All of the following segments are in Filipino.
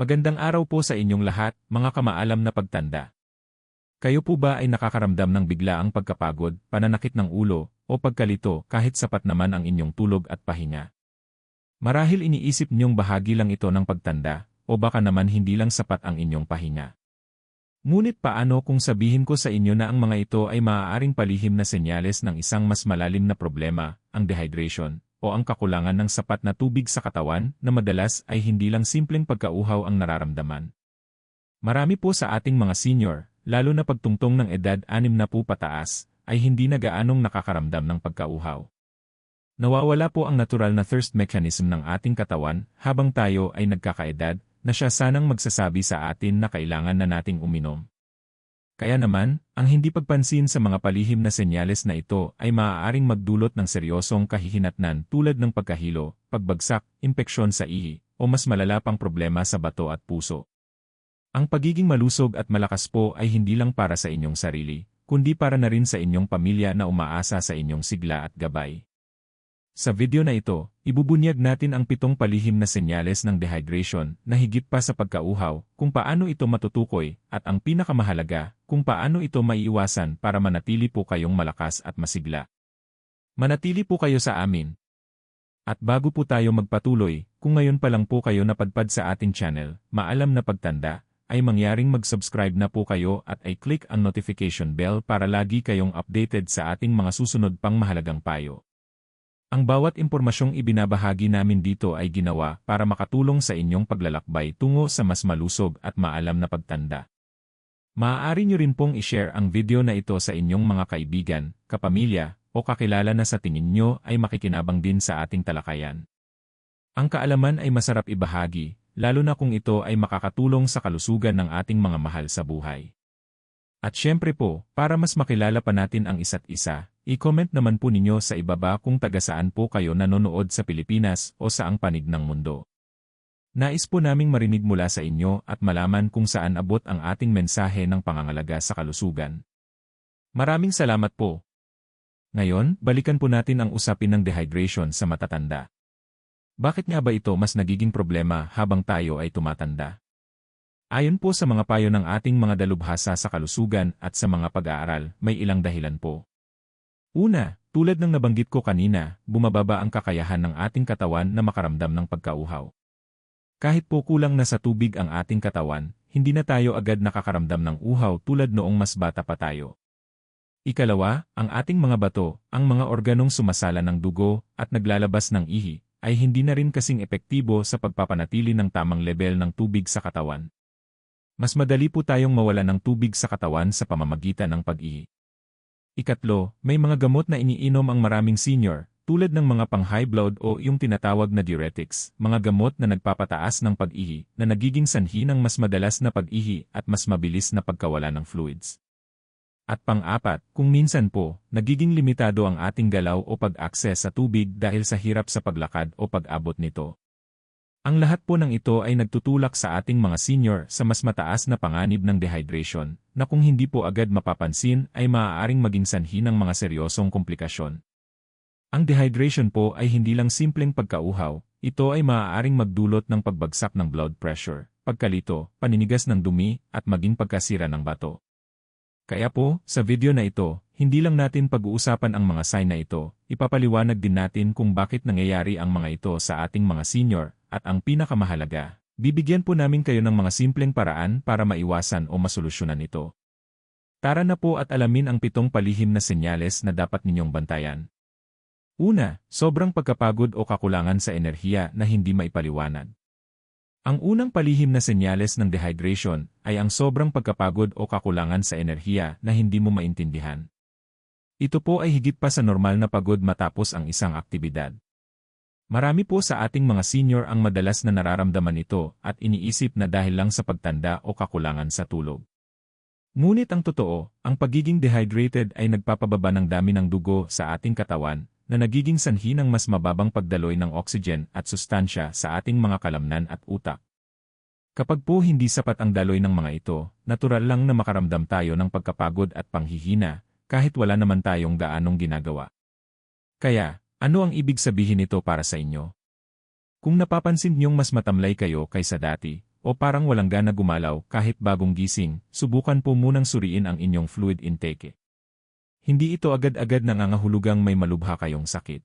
Magandang araw po sa inyong lahat, mga kamaalam na pagtanda. Kayo po ba ay nakakaramdam ng biglaang pagkapagod, pananakit ng ulo, o pagkalito kahit sapat naman ang inyong tulog at pahinga? Marahil iniisip niyong bahagi lang ito ng pagtanda, o baka naman hindi lang sapat ang inyong pahinga. Ngunit paano kung sabihin ko sa inyo na ang mga ito ay maaaring palihim na senyales ng isang mas malalim na problema, ang dehydration, o ang kakulangan ng sapat na tubig sa katawan na madalas ay hindi lang simpleng pagkauhaw ang nararamdaman. Marami po sa ating mga senior, lalo na pagtungtong ng edad 6 na po pataas, ay hindi na gaanong nakakaramdam ng pagkauhaw. Nawawala po ang natural na thirst mechanism ng ating katawan habang tayo ay nagkakaedad na siya sanang magsasabi sa atin na kailangan na nating uminom. Kaya naman, ang hindi pagpansin sa mga palihim na senyales na ito ay maaaring magdulot ng seryosong kahihinatnan tulad ng pagkahilo, pagbagsak, impeksyon sa ihi, o mas malala pang problema sa bato at puso. Ang pagiging malusog at malakas po ay hindi lang para sa inyong sarili, kundi para na rin sa inyong pamilya na umaasa sa inyong sigla at gabay. Sa video na ito, ibubunyag natin ang pitong palihim na senyales ng dehydration na higit pa sa pagkauhaw, kung paano ito matutukoy, at ang pinakamahalaga, kung paano ito maiiwasan para manatili po kayong malakas at masigla. Manatili po kayo sa amin. At bago po tayo magpatuloy, kung ngayon pa lang po kayo napadpad sa ating channel, maalam na pagtanda, ay mangyaring mag-subscribe na po kayo at ay click ang notification bell para lagi kayong updated sa ating mga susunod pang mahalagang payo. Ang bawat impormasyong ibinabahagi namin dito ay ginawa para makatulong sa inyong paglalakbay tungo sa mas malusog at maalam na pagtanda. Maaari nyo rin pong ishare ang video na ito sa inyong mga kaibigan, kapamilya, o kakilala na sa tingin nyo ay makikinabang din sa ating talakayan. Ang kaalaman ay masarap ibahagi, lalo na kung ito ay makakatulong sa kalusugan ng ating mga mahal sa buhay. At syempre po, para mas makilala pa natin ang isa't isa, I-comment naman po ninyo sa ibaba kung taga saan po kayo nanonood sa Pilipinas o saang panig ng mundo. Nais po naming marinig mula sa inyo at malaman kung saan abot ang ating mensahe ng pangangalaga sa kalusugan. Maraming salamat po. Ngayon, balikan po natin ang usapin ng dehydration sa matatanda. Bakit nga ba ito mas nagiging problema habang tayo ay tumatanda? Ayon po sa mga payo ng ating mga dalubhasa sa kalusugan at sa mga pag-aaral, may ilang dahilan po. Una, tulad ng nabanggit ko kanina, bumababa ang kakayahan ng ating katawan na makaramdam ng pagkauhaw. Kahit po kulang na sa tubig ang ating katawan, hindi na tayo agad nakakaramdam ng uhaw tulad noong mas bata pa tayo. Ikalawa, ang ating mga bato, ang mga organong sumasala ng dugo at naglalabas ng ihi, ay hindi na rin kasing epektibo sa pagpapanatili ng tamang level ng tubig sa katawan. Mas madali po tayong mawala ng tubig sa katawan sa pamamagitan ng pag-ihi. Ikatlo, may mga gamot na iniinom ang maraming senior, tulad ng mga pang-high blood o yung tinatawag na diuretics, mga gamot na nagpapataas ng pag-ihi, na nagiging sanhi ng mas madalas na pag-ihi at mas mabilis na pagkawala ng fluids. At pang-apat, kung minsan po, nagiging limitado ang ating galaw o pag-access sa tubig dahil sa hirap sa paglakad o pag-abot nito. Ang lahat po ng ito ay nagtutulak sa ating mga senior sa mas mataas na panganib ng dehydration, na kung hindi po agad mapapansin ay maaaring maging sanhi ng mga seryosong komplikasyon. Ang dehydration po ay hindi lang simpleng pagkauhaw, ito ay maaaring magdulot ng pagbagsak ng blood pressure, pagkalito, paninigas ng dumi, at maging pagkasira ng bato. Kaya po, sa video na ito, hindi lang natin pag-uusapan ang mga sign na ito, ipapaliwanag din natin kung bakit nangyayari ang mga ito sa ating mga senior at ang pinakamahalaga, bibigyan po namin kayo ng mga simpleng paraan para maiwasan o masolusyonan ito. Tara na po at alamin ang pitong palihim na senyales na dapat ninyong bantayan. Una, sobrang pagkapagod o kakulangan sa enerhiya na hindi maipaliwanag. Ang unang palihim na senyales ng dehydration ay ang sobrang pagkapagod o kakulangan sa enerhiya na hindi mo maintindihan. Ito po ay higit pa sa normal na pagod matapos ang isang aktibidad. Marami po sa ating mga senior ang madalas na nararamdaman ito at iniisip na dahil lang sa pagtanda o kakulangan sa tulog. Ngunit ang totoo, ang pagiging dehydrated ay nagpapababa ng dami ng dugo sa ating katawan na nagiging sanhi ng mas mababang pagdaloy ng oxygen at sustansya sa ating mga kalamnan at utak. Kapag po hindi sapat ang daloy ng mga ito, natural lang na makaramdam tayo ng pagkapagod at panghihina kahit wala naman tayong gaanong ginagawa. Kaya, ano ang ibig sabihin nito para sa inyo? Kung napapansin niyong mas matamlay kayo kaysa dati, o parang walang gana gumalaw kahit bagong gising, subukan po munang suriin ang inyong fluid intake. Hindi ito agad-agad nangangahulugang may malubha kayong sakit.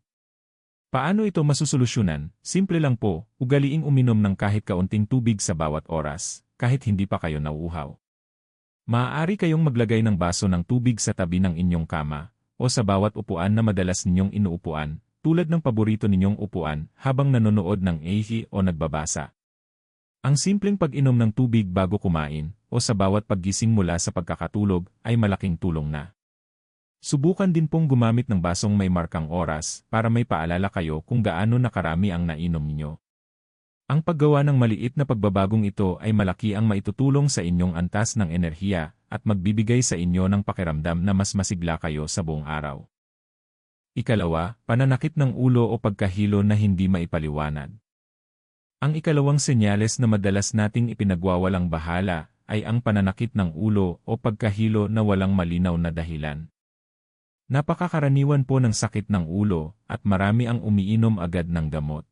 Paano ito masusolusyonan? Simple lang po, ugaliing uminom ng kahit kaunting tubig sa bawat oras, kahit hindi pa kayo nauuhaw. Maaari kayong maglagay ng baso ng tubig sa tabi ng inyong kama, o sa bawat upuan na madalas ninyong inuupuan, tulad ng paborito ninyong upuan habang nanonood ng AV o nagbabasa. Ang simpleng pag-inom ng tubig bago kumain o sa bawat paggising mula sa pagkakatulog ay malaking tulong na. Subukan din pong gumamit ng basong may markang oras para may paalala kayo kung gaano nakarami ang nainom ninyo. Ang paggawa ng maliit na pagbabagong ito ay malaki ang maitutulong sa inyong antas ng enerhiya at magbibigay sa inyo ng pakiramdam na mas masigla kayo sa buong araw. Ikalawa, pananakit ng ulo o pagkahilo na hindi maipaliwanag. Ang ikalawang senyales na madalas nating ipinagwawalang bahala ay ang pananakit ng ulo o pagkahilo na walang malinaw na dahilan. Napakakaraniwan po ng sakit ng ulo at marami ang umiinom agad ng gamot.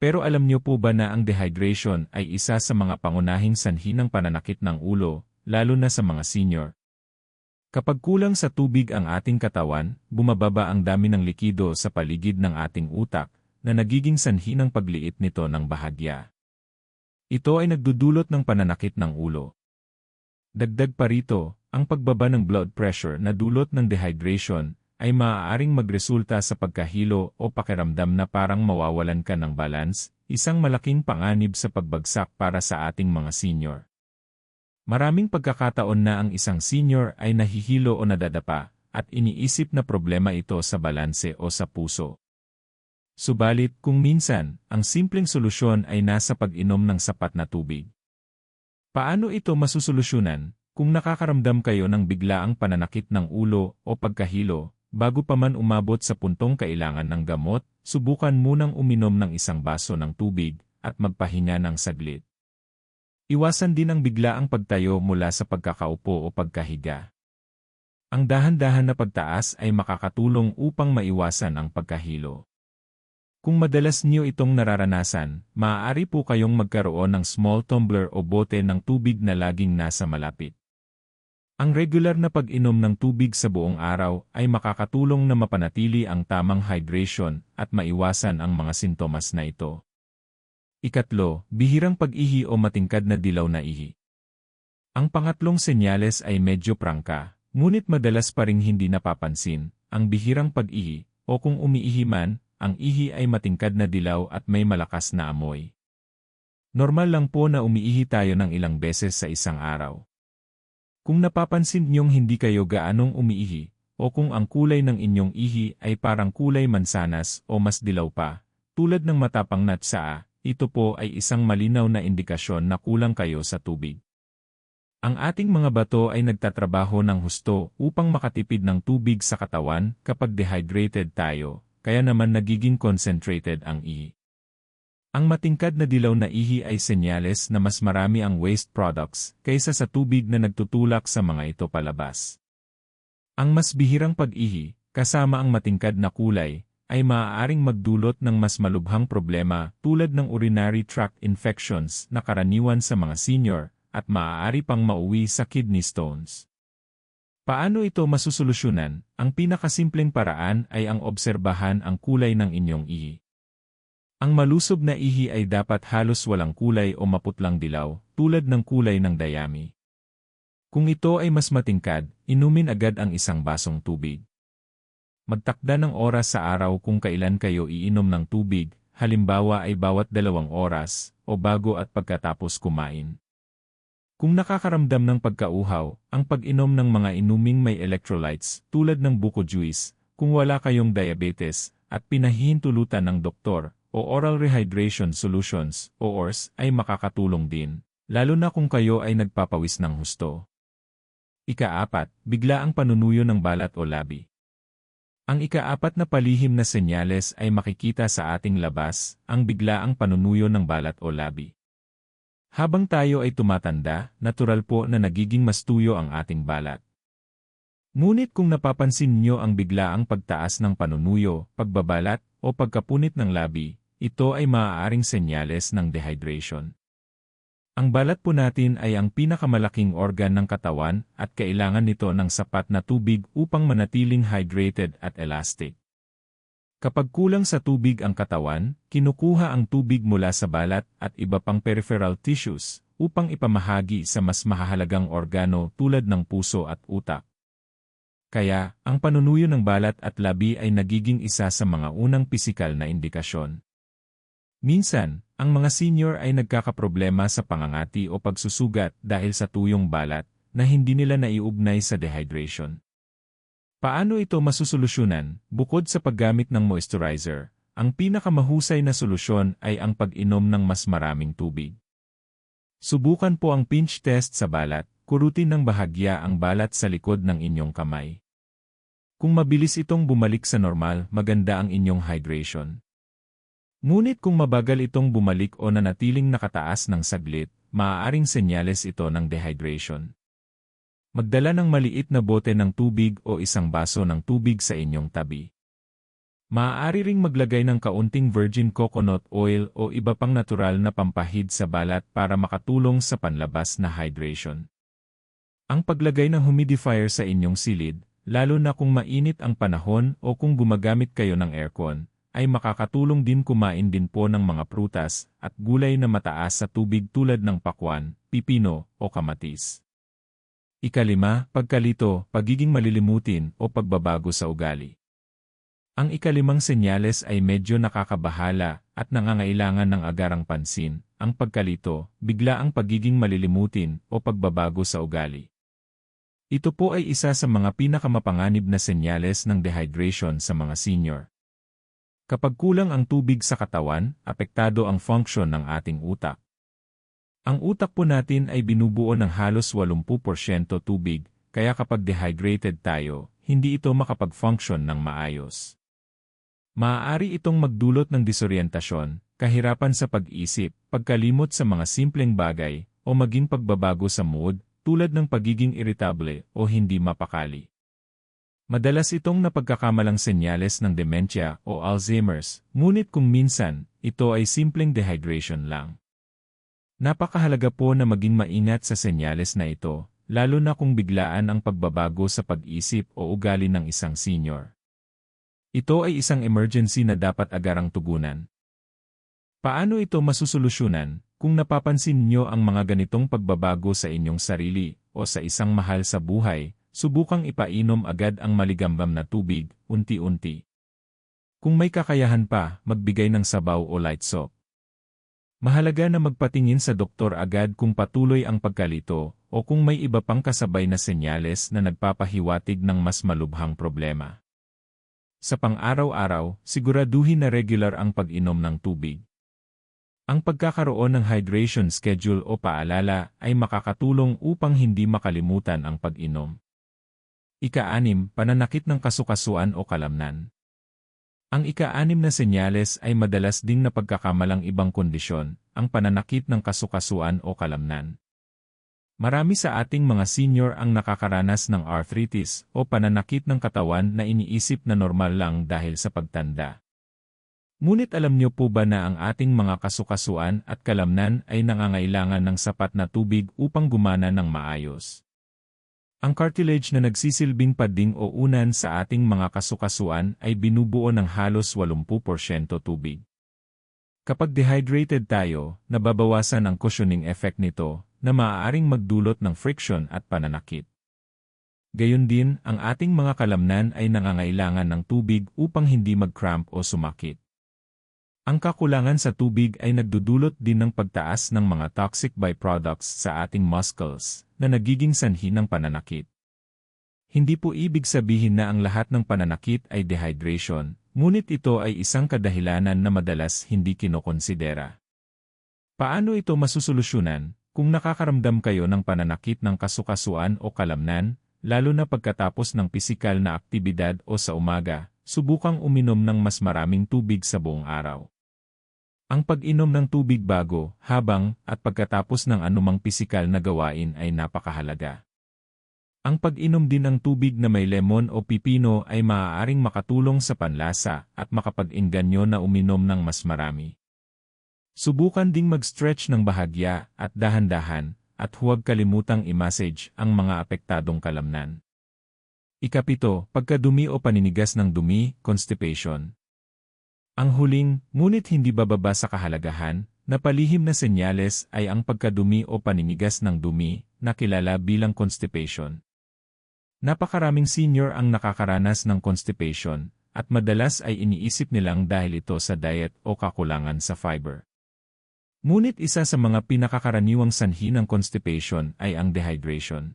Pero alam niyo po ba na ang dehydration ay isa sa mga pangunahing sanhi ng pananakit ng ulo, lalo na sa mga senior? Kapag kulang sa tubig ang ating katawan, bumababa ang dami ng likido sa paligid ng ating utak, na nagiging sanhi ng pagliit nito ng bahagya. Ito ay nagdudulot ng pananakit ng ulo. Dagdag pa rito, ang pagbaba ng blood pressure na dulot ng dehydration ay maaaring magresulta sa pagkahilo o pakiramdam na parang mawawalan ka ng balance, isang malaking panganib sa pagbagsak para sa ating mga senior. Maraming pagkakataon na ang isang senior ay nahihilo o nadadapa, at iniisip na problema ito sa balanse o sa puso. Subalit kung minsan, ang simpleng solusyon ay nasa pag-inom ng sapat na tubig. Paano ito masusolusyonan? Kung nakakaramdam kayo ng biglaang pananakit ng ulo o pagkahilo, bago pa man umabot sa puntong kailangan ng gamot, subukan munang uminom ng isang baso ng tubig at magpahinga ng saglit. Iwasan din ang biglaang pagtayo mula sa pagkakaupo o pagkahiga. Ang dahan-dahan na pagtaas ay makakatulong upang maiwasan ang pagkahilo. Kung madalas niyo itong nararanasan, maaari po kayong magkaroon ng small tumbler o bote ng tubig na laging nasa malapit. Ang regular na pag-inom ng tubig sa buong araw ay makakatulong na mapanatili ang tamang hydration at maiwasan ang mga sintomas na ito. Ikatlo, bihirang pag-ihi o matingkad na dilaw na ihi. Ang pangatlong senyales ay medyo prangka, ngunit madalas pa ring hindi napapansin, ang bihirang pag-ihi, o kung umiihi man, ang ihi ay matingkad na dilaw at may malakas na amoy. Normal lang po na umiihi tayo ng ilang beses sa isang araw. Kung napapansin niyong hindi kayo gaanong umiihi, o kung ang kulay ng inyong ihi ay parang kulay mansanas o mas dilaw pa, tulad ng matapang natsaa, ito po ay isang malinaw na indikasyon na kulang kayo sa tubig. Ang ating mga bato ay nagtatrabaho ng husto upang makatipid ng tubig sa katawan kapag dehydrated tayo, kaya naman nagiging concentrated ang ihi. Ang matingkad na dilaw na ihi ay senyales na mas marami ang waste products kaysa sa tubig na nagtutulak sa mga ito palabas. Ang mas bihirang pag-ihi, kasama ang matingkad na kulay, ay maaaring magdulot ng mas malubhang problema tulad ng urinary tract infections na karaniwan sa mga senior at maaari pang mauwi sa kidney stones. Paano ito masusolusyonan? Ang pinakasimpleng paraan ay ang obserbahan ang kulay ng inyong ihi. Ang malusob na ihi ay dapat halos walang kulay o maputlang dilaw, tulad ng kulay ng dayami. Kung ito ay mas matingkad, inumin agad ang isang basong tubig. Magtakda ng oras sa araw kung kailan kayo iinom ng tubig, halimbawa ay bawat dalawang oras, o bago at pagkatapos kumain. Kung nakakaramdam ng pagkauhaw, ang pag-inom ng mga inuming may electrolytes tulad ng buko juice, kung wala kayong diabetes, at pinahihintulutan ng doktor, o oral rehydration solutions, o ORS, ay makakatulong din, lalo na kung kayo ay nagpapawis ng husto. Ikaapat, bigla ang panunuyo ng balat o labi. Ang ikaapat na palihim na senyales ay makikita sa ating labas, ang biglaang panunuyo ng balat o labi. Habang tayo ay tumatanda, natural po na nagiging mas tuyo ang ating balat. Ngunit kung napapansin nyo ang biglaang pagtaas ng panunuyo, pagbabalat, o pagkapunit ng labi, ito ay maaaring senyales ng dehydration. Ang balat po natin ay ang pinakamalaking organ ng katawan at kailangan nito ng sapat na tubig upang manatiling hydrated at elastic. Kapag kulang sa tubig ang katawan, kinukuha ang tubig mula sa balat at iba pang peripheral tissues upang ipamahagi sa mas mahahalagang organo tulad ng puso at utak. Kaya, ang panunuyo ng balat at labi ay nagiging isa sa mga unang pisikal na indikasyon. Minsan, ang mga senior ay nagkakaproblema sa pangangati o pagsusugat dahil sa tuyong balat na hindi nila naiugnay sa dehydration. Paano ito masusolusyonan? Bukod sa paggamit ng moisturizer, ang pinakamahusay na solusyon ay ang pag-inom ng mas maraming tubig. Subukan po ang pinch test sa balat, kurutin ng bahagya ang balat sa likod ng inyong kamay. Kung mabilis itong bumalik sa normal, maganda ang inyong hydration. Ngunit kung mabagal itong bumalik o nanatiling nakataas ng saglit, maaaring senyales ito ng dehydration. Magdala ng maliit na bote ng tubig o isang baso ng tubig sa inyong tabi. Maaari ring maglagay ng kaunting virgin coconut oil o iba pang natural na pampahid sa balat para makatulong sa panlabas na hydration. Ang paglagay ng humidifier sa inyong silid, lalo na kung mainit ang panahon o kung gumagamit kayo ng aircon, ay makakatulong din kumain din po ng mga prutas at gulay na mataas sa tubig tulad ng pakwan, pipino o kamatis. Ikalima, pagkalito, pagiging malilimutin o pagbabago sa ugali. Ang ikalimang senyales ay medyo nakakabahala at nangangailangan ng agarang pansin, ang pagkalito, bigla ang pagiging malilimutin o pagbabago sa ugali. Ito po ay isa sa mga pinakamapanganib na senyales ng dehydration sa mga senior. Kapag kulang ang tubig sa katawan, apektado ang function ng ating utak. Ang utak po natin ay binubuo ng halos 80% tubig, kaya kapag dehydrated tayo, hindi ito makapag-function ng maayos. Maaari itong magdulot ng disorientasyon, kahirapan sa pag-isip, pagkalimot sa mga simpleng bagay, o maging pagbabago sa mood, tulad ng pagiging irritable o hindi mapakali. Madalas itong napagkakamalang senyales ng dementia o Alzheimer's, ngunit kung minsan, ito ay simpleng dehydration lang. Napakahalaga po na maging maingat sa senyales na ito, lalo na kung biglaan ang pagbabago sa pag-isip o ugali ng isang senior. Ito ay isang emergency na dapat agarang tugunan. Paano ito masusolusyonan kung napapansin niyo ang mga ganitong pagbabago sa inyong sarili o sa isang mahal sa buhay, subukang ipainom agad ang maligambam na tubig, unti-unti. Kung may kakayahan pa, magbigay ng sabaw o light soap. Mahalaga na magpatingin sa doktor agad kung patuloy ang pagkalito o kung may iba pang kasabay na senyales na nagpapahiwatig ng mas malubhang problema. Sa pang-araw-araw, siguraduhin na regular ang pag-inom ng tubig. Ang pagkakaroon ng hydration schedule o paalala ay makakatulong upang hindi makalimutan ang pag-inom. Ika-anim, pananakit ng kasukasuan o kalamnan. Ang ika-anim na senyales ay madalas ding napagkakamalang ibang kondisyon, ang pananakit ng kasukasuan o kalamnan. Marami sa ating mga senior ang nakakaranas ng arthritis o pananakit ng katawan na iniisip na normal lang dahil sa pagtanda. Ngunit alam niyo po ba na ang ating mga kasukasuan at kalamnan ay nangangailangan ng sapat na tubig upang gumana ng maayos? Ang cartilage na nagsisilbing pading o unan sa ating mga kasukasuan ay binubuo ng halos 80% tubig. Kapag dehydrated tayo, nababawasan ang cushioning effect nito na maaaring magdulot ng friction at pananakit. Gayon din, ang ating mga kalamnan ay nangangailangan ng tubig upang hindi mag-cramp o sumakit. Ang kakulangan sa tubig ay nagdudulot din ng pagtaas ng mga toxic byproducts sa ating muscles na nagiging sanhi ng pananakit. Hindi po ibig sabihin na ang lahat ng pananakit ay dehydration, ngunit ito ay isang kadahilanan na madalas hindi kinokonsidera. Paano ito masusolusyonan kung nakakaramdam kayo ng pananakit ng kasukasuan o kalamnan, lalo na pagkatapos ng pisikal na aktibidad o sa umaga, subukang uminom ng mas maraming tubig sa buong araw. Ang pag-inom ng tubig bago, habang, at pagkatapos ng anumang pisikal na gawain ay napakahalaga. Ang pag-inom din ng tubig na may lemon o pipino ay maaaring makatulong sa panlasa at makapag-inganyo na uminom ng mas marami. Subukan ding mag-stretch ng bahagya at dahan-dahan at huwag kalimutang i-massage ang mga apektadong kalamnan. Ikapito, pagkadumi o paninigas ng dumi, constipation. Ang huling, ngunit hindi bababa sa kahalagahan, na palihim na senyales ay ang pagkadumi o paninigas ng dumi, na kilala bilang constipation. Napakaraming senior ang nakakaranas ng constipation, at madalas ay iniisip nilang dahil ito sa diet o kakulangan sa fiber. Ngunit isa sa mga pinakakaraniwang sanhi ng constipation ay ang dehydration.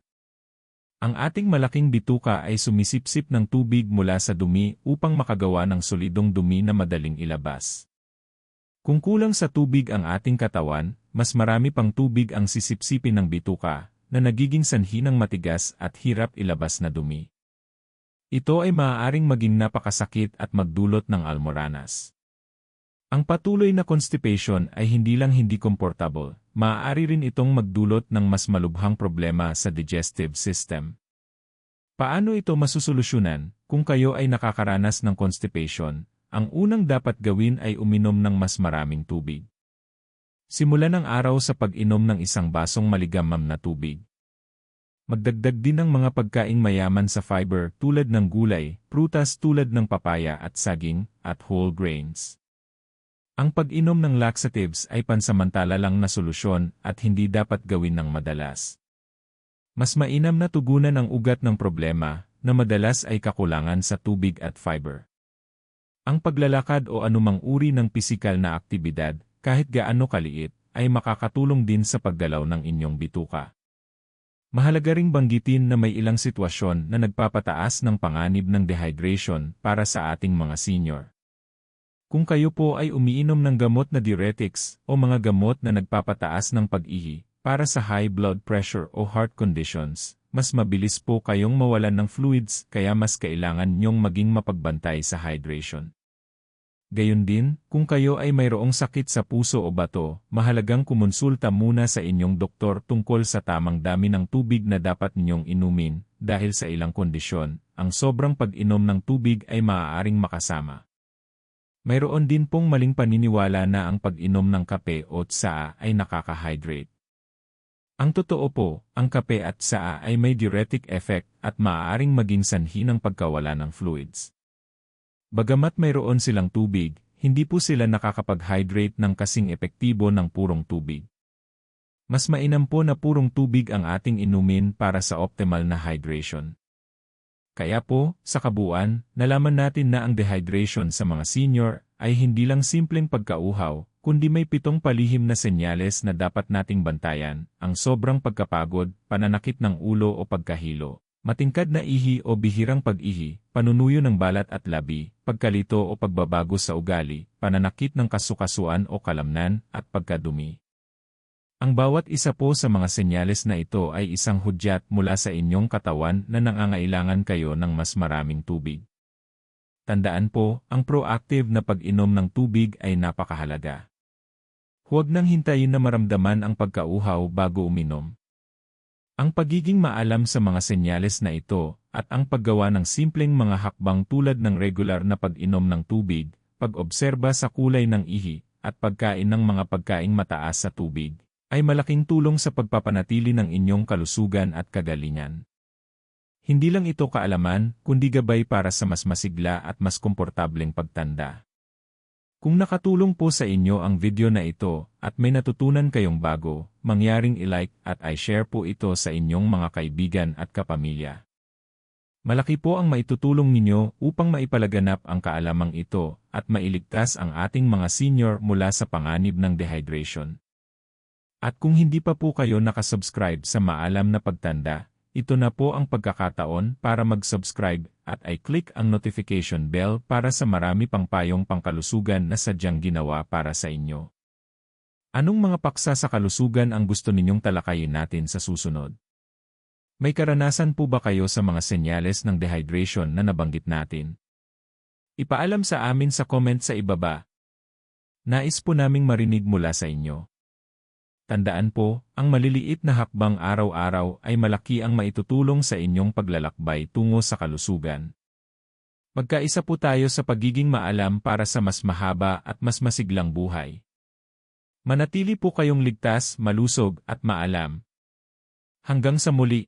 Ang ating malaking bituka ay sumisipsip ng tubig mula sa dumi upang makagawa ng solidong dumi na madaling ilabas. Kung kulang sa tubig ang ating katawan, mas marami pang tubig ang sisipsipin ng bituka, na nagiging sanhi ng matigas at hirap ilabas na dumi. Ito ay maaaring maging napakasakit at magdulot ng almoranas. Ang patuloy na constipation ay hindi lang hindi comfortable, maaari rin itong magdulot ng mas malubhang problema sa digestive system. Paano ito masusolusyonan kung kayo ay nakakaranas ng constipation? Ang unang dapat gawin ay uminom ng mas maraming tubig. Simulan ang araw sa pag-inom ng isang basong maligamam na tubig. Magdagdag din ng mga pagkaing mayaman sa fiber tulad ng gulay, prutas tulad ng papaya at saging, at whole grains. Ang pag-inom ng laxatives ay pansamantala lang na solusyon at hindi dapat gawin ng madalas. Mas mainam na tugunan ang ugat ng problema na madalas ay kakulangan sa tubig at fiber. Ang paglalakad o anumang uri ng pisikal na aktibidad, kahit gaano kaliit, ay makakatulong din sa pagdalaw ng inyong bituka. Mahalaga ring banggitin na may ilang sitwasyon na nagpapataas ng panganib ng dehydration para sa ating mga senior. Kung kayo po ay umiinom ng gamot na diuretics o mga gamot na nagpapataas ng pag-ihi para sa high blood pressure o heart conditions, mas mabilis po kayong mawalan ng fluids kaya mas kailangan nyong maging mapagbantay sa hydration. Gayon din, kung kayo ay mayroong sakit sa puso o bato, mahalagang kumonsulta muna sa inyong doktor tungkol sa tamang dami ng tubig na dapat ninyong inumin, dahil sa ilang kondisyon, ang sobrang pag-inom ng tubig ay maaaring makasama. Mayroon din pong maling paniniwala na ang pag-inom ng kape o tsaa ay nakaka-hydrate. Ang totoo po, ang kape at tsaa ay may diuretic effect at maaaring maging sanhi ng pagkawala ng fluids. Bagamat mayroon silang tubig, hindi po sila nakakapag-hydrate ng kasing epektibo ng purong tubig. Mas mainam po na purong tubig ang ating inumin para sa optimal na hydration. Kaya po, sa kabuuan, nalaman natin na ang dehydration sa mga senior ay hindi lang simpleng pagkauhaw, kundi may pitong palihim na senyales na dapat nating bantayan, ang sobrang pagkapagod, pananakit ng ulo o pagkahilo, Matingkad na ihi o bihirang pag-ihi, panunuyo ng balat at labi, pagkalito o pagbabago sa ugali, pananakit ng kasukasuan o kalamnan, at pagkadumi. Ang bawat isa po sa mga senyales na ito ay isang hudyat mula sa inyong katawan na nangangailangan kayo ng mas maraming tubig. Tandaan po, ang proactive na pag-inom ng tubig ay napakahalaga. Huwag nang hintayin na maramdaman ang pagkauhaw bago uminom. Ang pagiging maalam sa mga senyales na ito, at ang paggawa ng simpleng mga hakbang tulad ng regular na pag-inom ng tubig, pag-obserba sa kulay ng ihi, at pagkain ng mga pagkaing mataas sa tubig, ay malaking tulong sa pagpapanatili ng inyong kalusugan at kagalingan. Hindi lang ito kaalaman, kundi gabay para sa mas masigla at mas komportableng pagtanda. Kung nakatulong po sa inyo ang video na ito at may natutunan kayong bago, mangyaring i-like at i-share po ito sa inyong mga kaibigan at kapamilya. Malaki po ang maitutulong ninyo upang maipalaganap ang kaalamang ito at mailigtas ang ating mga senior mula sa panganib ng dehydration. At kung hindi pa po kayo nakasubscribe sa Maalam na Pagtanda, ito na po ang pagkakataon para mag-subscribe at i-click ang notification bell para sa marami pang payong pangkalusugan na sadyang ginawa para sa inyo. Anong mga paksa sa kalusugan ang gusto ninyong talakayin natin sa susunod? May karanasan po ba kayo sa mga senyales ng dehydration na nabanggit natin? Ipaalam sa amin sa comment sa ibaba. Nais po naming marinig mula sa inyo. Tandaan po, ang maliliit na hakbang araw-araw ay malaki ang maitutulong sa inyong paglalakbay tungo sa kalusugan. Magkaisa po tayo sa pagiging maalam para sa mas mahaba at mas masiglang buhay. Manatili po kayong ligtas, malusog, at maalam. Hanggang sa muli.